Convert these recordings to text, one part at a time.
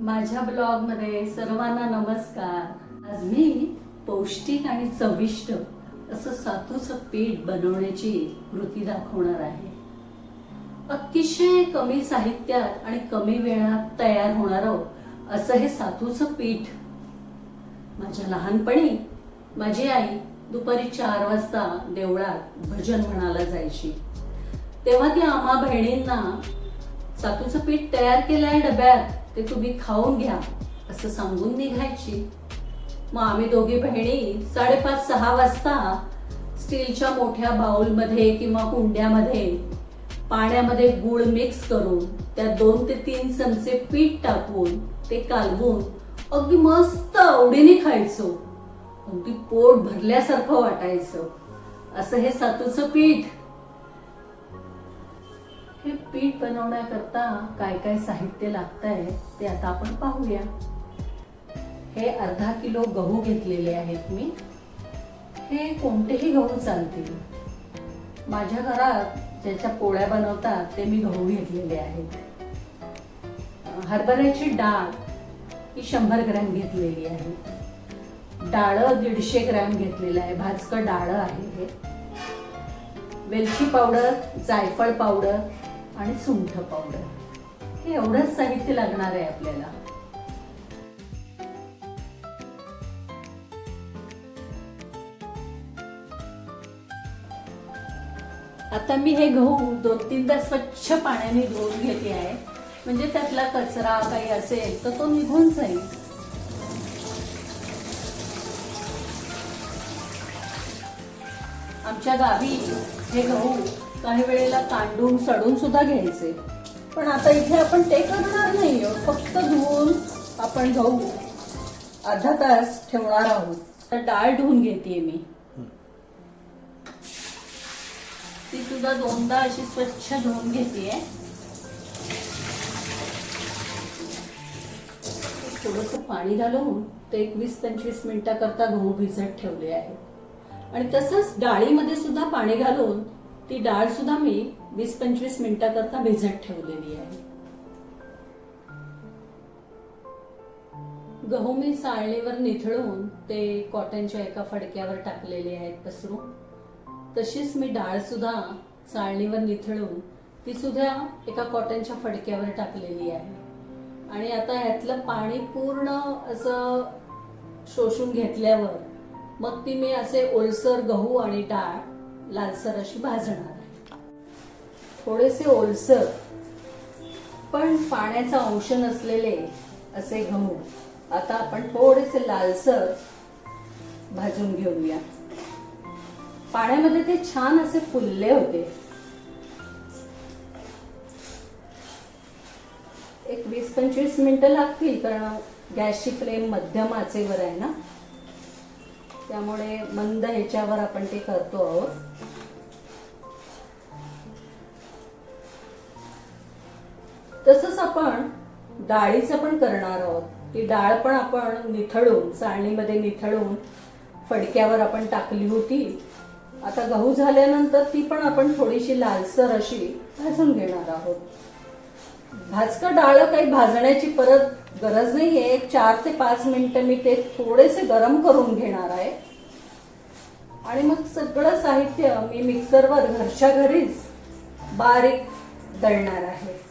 माझ्या ब्लॉगमध्ये सर्वांना नमस्कार. आज मी पौष्टिक आणि चविष्ट असं सातूचं पीठ बनवण्याची कृती दाखवणार आहे. अतिशय कमी साहित्यात आणि कमी वेळात तयार होणारं असं हे सातूचं पीठ. माझ्या लहानपणी माझी आई दुपारी चार वाजता देवळात भजन म्हणायला जायची. तेव्हा ती आम्हा बहिणींना सातूचं पीठ तयार केलंय डब्यात. ते तुम्ही खाऊन घ्या असं सांगून निघायची. मग आम्ही दोघी बहिणी साडेपाच सहा वाजता स्टीलच्या मोठ्या बाउलमध्ये किंवा कुंड्यामध्ये पाण्यामध्ये गुळ मिक्स करून त्यात दोन ते तीन चमचे पीठ टाकून ते कालवून अगदी मस्त आवडीने खायचो. अगदी पोट भरल्यासारखं वाटायचं. असं हे सातूचं पीठ हे पीठ बनवण्याकरता काय काय साहित्य लागतंय ते आता आपण पाहूया. हे अर्धा किलो गहू घेतलेले आहेत मी. हे कोणतेही गहू चालतील. माझ्या घरात ज्याच्या पोळ्या बनवतात ते मी गहू घेतलेले आहेत. हरभऱ्याची डाळ ही शंभर ग्रॅम घेतलेली आहे. डाळं दीडशे ग्रॅम घेतलेलं आहे. भाजकं डाळं आहे हे. वेलची पावडर जायफळ पावडर आणि सुंठ पावडर हे एवढंच साहित्य लागणार आहे आपल्याला. आता मी हे गहू दोन तीनदा स्वच्छ पाण्याने धुवून घेते आहे. म्हणजे त्यातला कचरा काही असेल तर तो निघून जाईल. आमच्या गावी हे गहू काही वेळेला कांडून सडून सुद्धा घ्यायचे. पण आता इथे आपण ते करणार नाही फक्त धुवून आपण जाऊ. अर्धा तास ठेवणार आहोत. तर डाळ धुवून घेते मी. ती सुद्धा दोनदा अशी स्वच्छ धुवून घेते थोडस पाणी घालून ते एक वीस पंचवीस मिनिटाकरता गहू भिजत ठेवले आहे. आणि तसंच डाळीमध्ये सुद्धा पाणी घालून ती डाळ सुद्धा मी वीस पंचवीस मिनिटाकरता भिजत ठेवलेली आहे. गहू मी चाळणीवर निथळून ते कॉटनच्या एका फडक्यावर टाकलेले आहेत पसरून. तशीच मी डाळ सुद्धा चाळणीवर निथळून ती सुद्धा एका कॉटनच्या फडक्यावर टाकलेली आहे. आणि आता ह्यातलं पाणी पूर्ण असं शोषून घेतल्यावर मग ती मी असे ओलसर गहू आणि डाळ लालसर अशी भाजणार थोडेसे ओलसर पण पाण्याचा अंश नसलेले असे गहू आता आपण थोडेसे लालसर भाजून घेऊया. पाण्यामध्ये ते छान असे फुलले होते. एक वीस पंचवीस मिनिटं लागतील कारण गॅसची फ्लेम मध्यम आचेवर आहे ना? त्यामुळे मंद ह्याच्यावर आपण ते करतो आहोत. तसंच आपण डाळीचं पण करणार आहोत. ती डाळ पण आपण निथळून चाळणीमध्ये निथळून फडक्यावर आपण टाकली होती. आता गहू झाल्यानंतर ती पण आपण थोडीशी लालसर अशी भाजून घेणार आहोत. भाजकं डाळ काही भाजण्याची परत गरज नाहीये. आहे चार ते पाच मिनिटं मी ते थोडेसे गरम करून घेणार आहे. आणि मग सगळं साहित्य मी मिक्सरवर घरच्या घरीच बारीक दळणार आहे.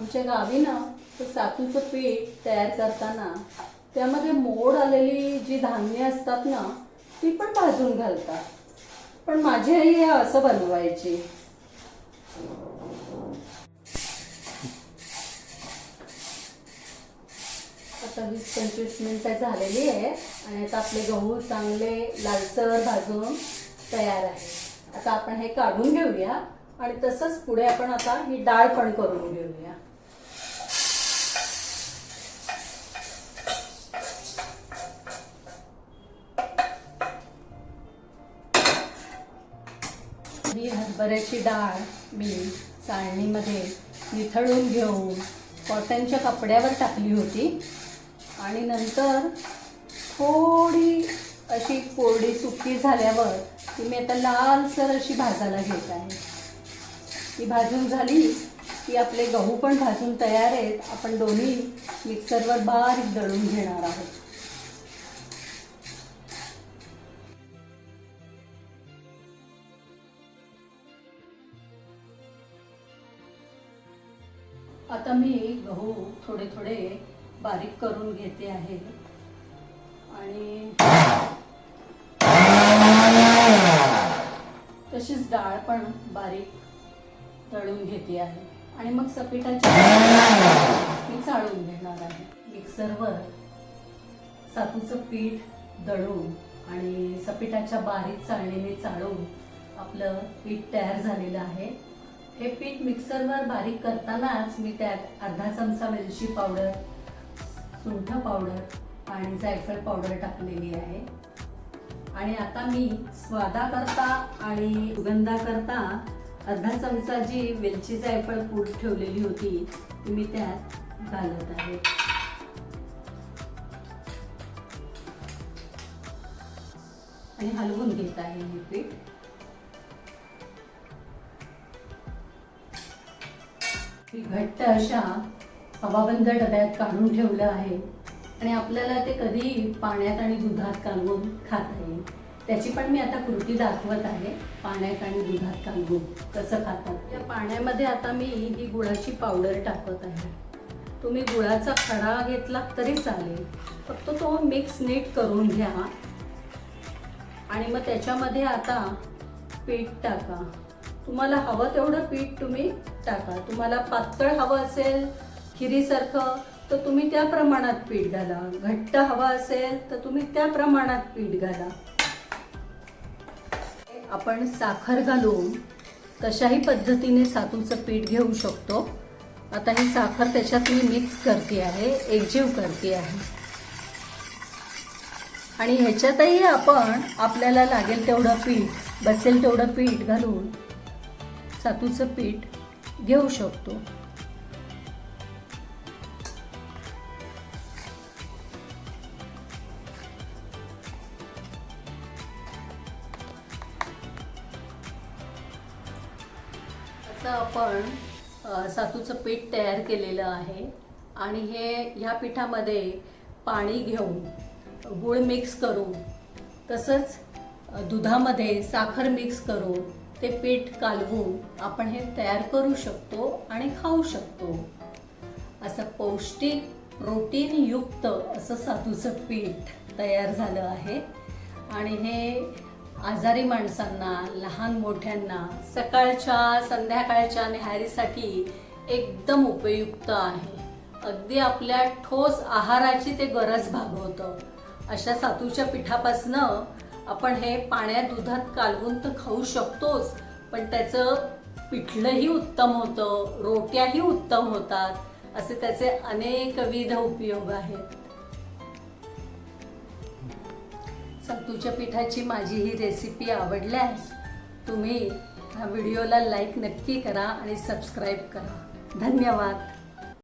आमच्या गावी ना तर सातूचं पीठ तयार करताना त्यामध्ये मोड आलेली जी धान्य असतात ना ती पण भाजून घालतात. पण माझी आई हे असं बनवायची. आता वीस पंचवीस मिनिट झालेली आहे आणि आता आपले गहू चांगले लालसर भाजून तयार आहे. आता आपण हे काढून घेऊया आणि तसंच पुढे आपण आता ही डाळ पण करून घेऊया. हरभऱ्याची डाळ मी चाळणीमध्ये निथळून घेऊन कॉटनच्या कपड्यावर टाकली होती. आणि नंतर थोडी अशी कोरडी सुकी झाल्यावर ती मी आता लालसर अशी भाजायला घेत आहे. ती भाजून झाली की आपले गहू पण भाजून तयार आहेत. आपण दोन्ही मिक्सरवर बारीक दळून घेणार आहोत. आता मी गहू थोडे थोडे बारीक करून घेते आहे. आणि तशीच डाळ पण बारीक तळून घेते आहे. आणि मग सपिटाची मी चाळून घेणार आहे. मिक्सरवर सातूचं पीठ दळून आणि सपिटाच्या बारीक चाळणीने चाळून आपलं पीठ तयार झालेलं आहे. हे पीठ मिक्सरवर बारीक करतानाच मी त्यात अर्धा चमचा वेलची पावडर सुंठ पावडर आणि जायफळ पावडर टाकलेली आहे. आणि आता मी स्वादाकरता आणि सुगंधाकरता अर्धा चमचा जी वेलची जायफळ पूड ठेवलेली होती ती मी त्यात घालत आहे. आणि हलवून घेत आहे हे पीठ. मी घट्ट अशा हवाबंद डब्यात काढून ठेवलं आहे आणि आपल्याला ते कधी पाण्यात आणि दुधात कालवून खाता येईल त्याची पण मी आता कृती दाखवत आहे पाण्यात आणि दुधात कालवून कसं खातात. या पाण्यामध्ये आता मी ही गुळाची पावडर टाकत आहे. तुम्ही गुळाचा खडा घेतला तरी चालेल. फक्त तो मिक्स नीट करून घ्या. आणि मग त्याच्यामध्ये आता पीठ टाका. तुम्हाला हवं तेवढं पीठ तुम्ही टाका. तुम्हाला पातळ हवं असेल खिरीसारखं तर तुम्ही त्या प्रमाणात पीठ घाला. घट्ट हवं असेल तर तुम्ही त्या प्रमाणात पीठ घाला. आपण साखर घालून तशाही पद्धतीने सातूचं पीठ घेऊ शकतो. आता ही साखर त्याच्यात मी मिक्स करते आहे एकजीव करते आहे. आणि ह्याच्यातही आपण आपल्याला लागेल तेवढं पीठ बसेल तेवढं पीठ घालून सातूचं पीठ घेऊ शकतो. असं आपण सातूचं पीठ तयार केलेलं आहे आणि हे ह्या पिठामध्ये पाणी घेऊन गूळ मिक्स करून तसंच दुधामध्ये साखर मिक्स करून ते पीठ कालवून आपण हे तयार करू शकतो आणि खाऊ शकतो. असं पौष्टिक प्रोटीन युक्त असं सातूचं पीठ तयार झालं आहे. आणि हे आजारी माणसांना लहान मोठ्यांना सकाळच्या संध्याकाळच्या न्याहारीसाठी एकदम उपयुक्त आहे. अगदी आपल्या ठोस आहाराची ते गरज भागवतं. अशा सातूच्या पिठापासनं आपण हे पाण्यात दुधात कालवून तर खाऊ शकतोच पण त्याचं पिठलंही उत्तम होतं रोट्याही उत्तम होतात असे त्याचे अनेक विध उपयोग आहेत. सत्तूच्या पिठाची माझी ही रेसिपी आवडल्यास तुम्ही ह्या व्हिडिओला लाईक नक्की करा आणि सबस्क्राईब करा. धन्यवाद.